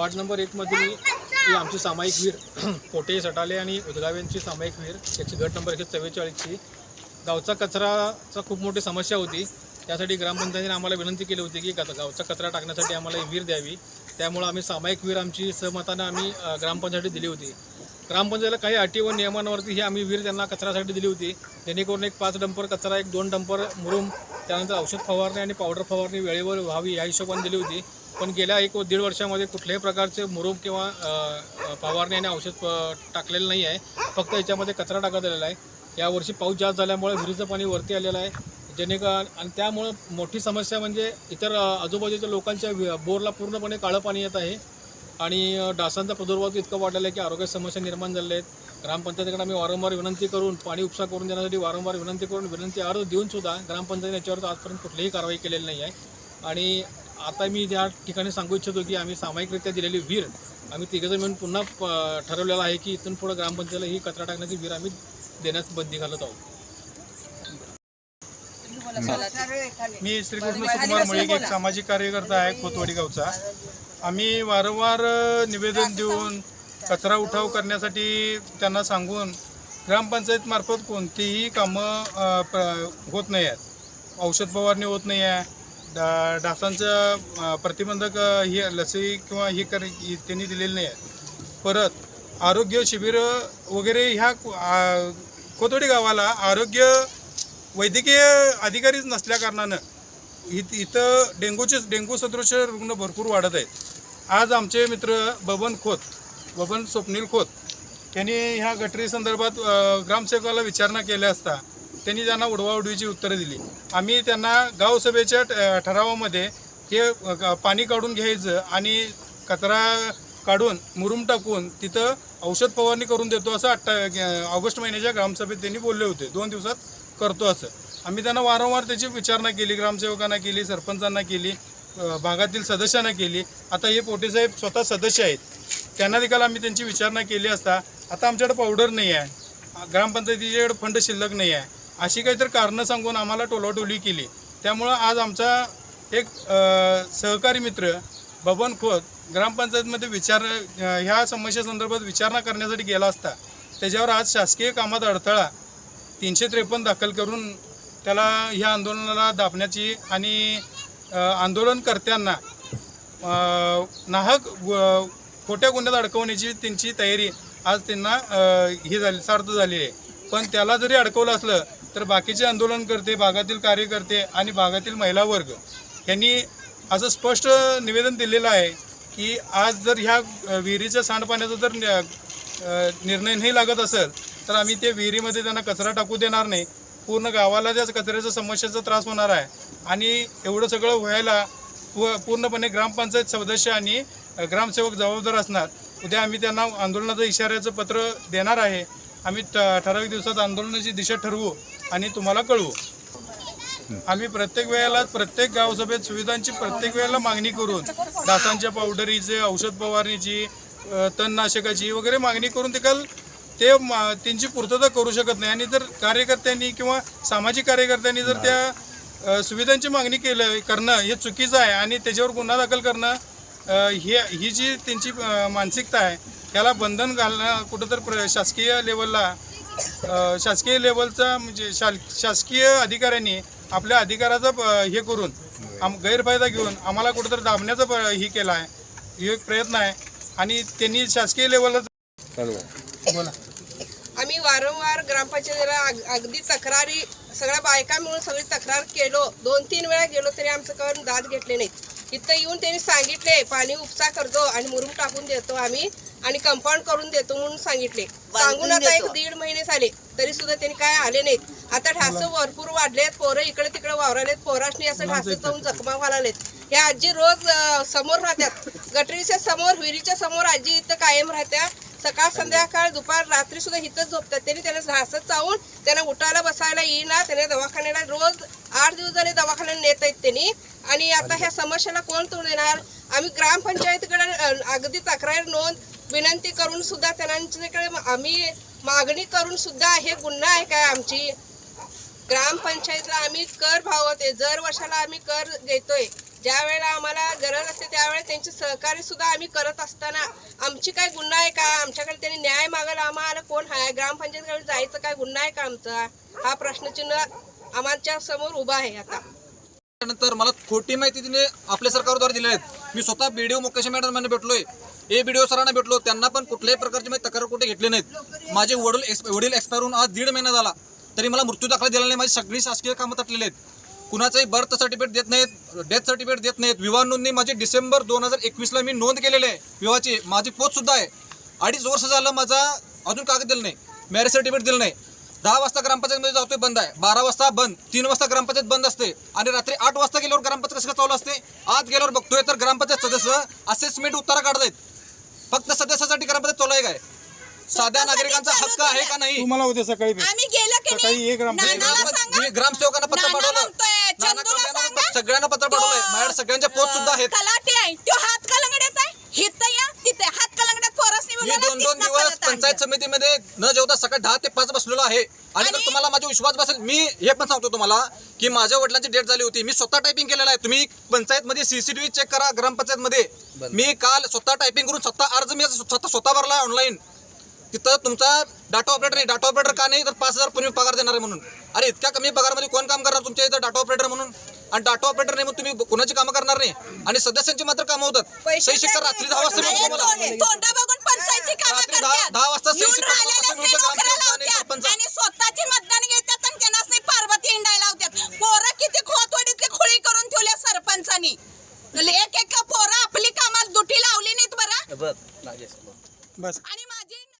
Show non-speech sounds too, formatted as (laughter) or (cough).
Ward number एकमधील ही आमची सामायिक विहीर पोटे (clears throat) सटाले आणि उदगावेंची सामायिक विहीर त्याची गट नंबर एकशे चव्वेचाळीसची. गावचा कचराचा खूप मोठी समस्या होती. त्यासाठी ग्रामपंचायतीने आम्हाला विनंती केली होती की गावचा कचरा टाकण्यासाठी आम्हाला ही विहीर द्यावी. त्यामुळं आम्ही सामायिक विहीर आमची सहमतानं आम्ही अ, दिली होती. ग्रामपंचायतीला काही अटी व नियमांवरती ही आम्ही विहीर त्यांना कचऱ्यासाठी दिली होती. जेणेकरून एक पाच डंपर कचरा एक दोन डंपर मुरुम त्यानंतर औषध फवारणी आणि पावडर फवारणी वेळेवर व्हावी या हिशोबाने दिली होती. पण गेल्या एक व दीड वर्षामध्ये कुठल्याही प्रकारचे मुरुम किंवा फवारणी आणि औषध प- टाकलेलं नाही आहे. फक्त याच्यामध्ये कचरा टाकत आलेला आहे. यावर्षी पाऊस जास्त झाल्यामुळे विहिरीचं पाणी वरती आलेलं आहे. जेणेकर आणि त्यामुळं मोठी समस्या म्हणजे इतर आजूबाजूच्या लोकांच्या बोरला पूर्णपणे काळं पाणी येत आहे. आणि डासांचा प्रादुर्भाव इतका वाढलेला आहे की आरोग्य समस्या निर्माण झालेल्या आहेत. ग्रामपंचायतीकडे आम्ही वारंवार विनंती करून पाणी उपसा करून देण्यासाठी वारंवार विनंती करून विनंती अर्ज देऊन सुद्धा ग्रामपंचायतीने याच्यावर आजपर्यंत कुठलीही कारवाई केलेली नाही आहे. आणि आता मी त्या ठिकाणी सांगू इच्छितो की आम्ही सामायिकरित्या दिलेली विहीर आम्ही तिघंजण मिळून पुन्हा प- ठरवलेलं आहे की इथून पुढं ग्रामपंचायतीला ही कचरा टाकण्याची विहीर आम्ही देण्यास बंदी घालत आहोत. मी श्रीकृष्ण सुकुमार मळिक एक सामाजिक कार्यकर्ता आहे खोतवाडी गावचा. आम्ही वारंवार निवेदन देऊन कचरा उठाव करण्यासाठी त्यांना सांगून ग्रामपंचायत मार्फत कोणतीही कामं होत नाही आहेत. औषध फवारणी होत नाही आहे. डा डासांचं प्रतिबंधक ही लसी किंवा हे कर त्यांनी दिलेली नाही. आहे परत आरोग्य शिबिर वगैरे ह्या को- गावाला आरोग्य वैद्यकीय अधिकारीच नसल्या कारणानं इत इथं डेंग्यूचे डेंग्यू सदृश रुग्ण भरपूर वाढत आहेत. आज आमचे मित्र बबन खोत बबन स्वप्नील खोत त्यांनी ह्या गटरी संदर्भात ग्रामसेवकाला विचारणा केल्या असता त्यांनी त्यांना उडवाउडवीची उत्तरं दिली. आम्ही त्यांना गावसभेच्या ठ- ठरावामध्ये हे पाणी काढून घ्यायचं आणि कचरा काढून मुरुम टाकून तिथं औषध फवारणी करून देतो असं अठ्ठा ऑगस्ट महिन्याच्या ग्रामसभेत त्यांनी बोलले होते. दोन दिवसात करतो असं. आम्ही त्यांना वारंवार त्याची विचारणा केली ग्रामसेवकांना केली सरपंचांना केली भागातील सदस्यांना केली. आता हे पोटेसाहेब स्वतः सदस्य आहेत. त्यांना देखील आम्ही त्यांची विचारणा केली असता आता आमच्याकडे पावडर नाही आहे. ग्रामपंचायतीच्याकडे फंड शिल्लक नाही आहे. अशी काहीतरी कारणं सांगून आम्हाला टोलाटोली केली. त्यामुळं आज आमचा एक सहकारी मित्र बबन खोत ग्रामपंचायतमध्ये विचार ह्या समस्येसंदर्भात विचारणा करण्यासाठी गेला असता त्याच्यावर आज शासकीय कामात अडथळा तीनशे त्रेपन्न दाखल करून त्याला ह्या आंदोलनाला दाबण्याची आणि आंदोलनकर्त्यांना नाहक खोट्या गुन्ह्यात अडकवण्याची त्यांची तयारी आज त्यांना ही हे झाली सार्थ झालेली आहे. पण त्याला जरी अडकवलं असलं तर बाकीचे आंदोलनकर्ते भागातील कार्यकर्ते आणि भागातील महिला वर्ग यांनी असं स्पष्ट निवेदन दिलेलं आहे की आज जर ह्या विहिरीच्या सांडपाण्याचा जर निर्णय नाही लागत असेल तर आम्ही ते विहिरीमध्ये त्यांना कचरा टाकू देणार नाही. पूर्ण गावाला त्या कचऱ्याच्या समस्येचा त्रास होणार आहे. आणि एवढं सगळं व्हायला पू- पूर्णपणे ग्रामपंचायत सदस्य आणि ग्रामसेवक जबाबदार असणार. उद्या आम्ही त्यांना आंदोलनाचं इशाऱ्याचं पत्र देणार आहे. आम्ही ठ- ठराविक दिवसात आंदोलनाची दिशा ठरवू. आणि तुम्हाला कळवू. आम्ही प्रत्येक वेळेला प्रत्येक गावसभेत सुविधांची प्रत्येक वेळेला मागणी करून डासांच्या पावडरीचे औषध फवारणीची तणनाशकाची वगैरे मागणी करून ते काल ते मा- त्यांची पूर्तता करू शकत नाही. आणि जर कार्यकर्त्यांनी किंवा सामाजिक कार्यकर्त्यांनी जर त्या सुविधांची मागणी केलं करणं हे चुकीचं आहे आणि त्याच्यावर गुन्हा दाखल करणं हे ही जी त्यांची मानसिकता आहे त्याला बंधन घालणं कुठंतर प्र शासकीय लेवलला शासकीय लेवलचा म्हणजे शाल शासकीय अधिकाऱ्यांनी आपल्या अधिकाराचा हे करून आम गैरफायदा घेऊन आम्हाला कुठंतरी दाबण्याचा प- हे केला आहे. हे एक प्रयत्न आहे. आणि त्यांनी शासकीय लेवलला बोला. आम्ही वारंवार ग्रामपंचायतीला अग- अगदी तक्रारी सगळ्या बायका मिळून सगळी तक्रार केलो. दोन तीन वेळा गेलो तरी आमचं करून दाद घेतले नाहीत. इथं येऊन त्यांनी सांगितले पाणी उपसा करतो आणि मुरुम टाकून देतो आम्ही आणि कंपाऊंड करून देतो म्हणून सांगितले. सांगून आता एक दीड महिने झाले तरी सुद्धा त्यांनी काय आले नाहीत. आता ढास भरपूर वाढलेत पोरं इकडे तिकडे वावरालेत पोराशनी असं ढास जाऊन जखमा व्हायलेत ह्या आजी रोज समोर राहतात गटरीच्या समोर विहिरीच्या समोर आजी इथं कायम राहत्या. सकाळ संध्याकाळ दुपार रात्री सुद्धा इथंच झोपतात त्यांनी त्यांना घासत चावून त्यांना उठायला बसायला येईना. त्याने दवाखान्याला रोज आठ दिवस झाले दवाखान्याला नेत आहेत त्यांनी. आणि आता ह्या समस्याला कोण तोड देणार? आम्ही ग्रामपंचायतीकडे अगदी तक्रार नोंद विनंती करून सुद्धा त्यांच्याकडे आम्ही मागणी करून सुद्धा हे गुन्हा आहे काय आमची? ग्रामपंचायतला आम्ही कर भावते दर वर्षाला आम्ही कर घेतोय ज्या वेळेला आम्हाला गरज असते त्यावेळेला त्यांचे सहकार्य सुद्धा आम्ही करत असताना आमची काय गुन्हा आहे का? आमच्याकडे त्यांनी न्याय मागायला आम्हाला कोण आहे ग्रामपंचायतीकडे जायचं काय गुन्हा आहे का आमचा? हा प्रश्नचिन्ह आमच्यासमोर उभा आहे आता. त्यानंतर मला खोटी माहिती तिने आपल्या सरकारद्वारे दिल्या आहेत. मी स्वतः बी डी ओ मुकेश मॅडमांना भेटलोय. ए बी डी ओ सरांना भेटलो. त्यांना पण कुठल्याही प्रकारची माहिती तक्रार कुठे घेतली नाहीत. माझे वडील एक्स वडील एक्सपायर होऊन आज दीड महिना झाला. तरी मला मृत्यू दाखला दिला नाही. माझी सगळी शासकीय कामं तटलेली आहेत. कुणाचंही बर्थ सर्टिफिकेट देत नाहीत डेथ सर्टिफिकेट देत नाहीत. विवाह नोंदणी माझी डिसेंबर दोन हजार एकवीसला मी नोंद केलेली आहे. विवाहाची माझी पोचसुद्धा आहे. अडीच वर्ष झालं माझा अजून कागद दिलं नाही. मॅरेज सर्टिफिकेट दिलं नाही. दहा वाजता ग्रामपंचायतमध्ये जातोय बंद आहे. बारा वाजता बंद तीन वाजता ग्रामपंचायत बंद असते. आणि रात्री आठ वाजता गेल्यावर ग्रामपंचायत कसं चालू असते? आत गेल्यावर बघतोय तर ग्रामपंचायत सदस्य असेसमेंट उत्तरा काढतायत फक्त सदस्यासाठी ग्रामपंचायत चालू आहे काय? साध्या नागरिकांचा हक्क आहे का नाही? तुम्हाला उद्या सकाळी भेट. आम्ही गेलो की सकाळी नाही? एक ग्रामपंचायत नानाला ग्रामपंचायत- सांगा. मी ग्रामसेवकांना पत्र नाना पाठवलं. म्हणतोय, नाना चंदूला कल्याण सांगा. सगळ्यांना पत्र पाठवलंय. तो, माझ्या सगळ्यांच्या पोच सुद्धा आहेत. तलाठी आहे. तो हात कलंगड्याचा आहे हिथं या तिथे हात कलंगड्यात पोरसनी मी बोलवलं, दोन दोन तिथनं दिवस परत आणलं. पंचायत समितीमध्ये न जेवता सकाळी दहा ते पाच बसलेलो आहे. आणि जर तुम्हाला माझा विश्वास बसेल मी हे पण सांगतो तुम्हाला की माझ्या वडिलांची डेट झाली होती. मी स्वतः टायपिंग केलेलं आहे. तुम्ही पंचायत मध्ये सीसीटीव्ही चेक करा ग्रामपंचायत मध्ये मी काल स्वतः टायपिंग करून स्वतः अर्ज मी स्वतः स्वतः भरला ऑनलाईन तिथं तुमचा डाटा ऑपरेटर नाही. डाटा ऑपरेटर का नाही? तर पाच हजार पगार देणार आहे म्हणून. अरे इतक्या कमी पगारमध्ये कोण काम करणार तुमच्या इथं डाटा ऑपरेटर म्हणून? आणि डाटा ऑपरेटर नाही म्हणून तुम्ही कोणाची कामं करणार नाही? आणि सदस्यांची मात्र कामं होतात. सही शिक्का रात्री दहा वाजता मिळतो तुम्हाला. रात्री दहा- वाजता सही मिळतं आणि. सरपंच. स्वतःची मतदान घेतात आणि त्यांनाच नाही पार्वती हिंडायला पोरं किती खोतवाडीतली खुळी करून ठेवल्या सरपंचानी. एक एक पोरं आपली कामाला दुटी लावली नाहीत बरं. बस. आणि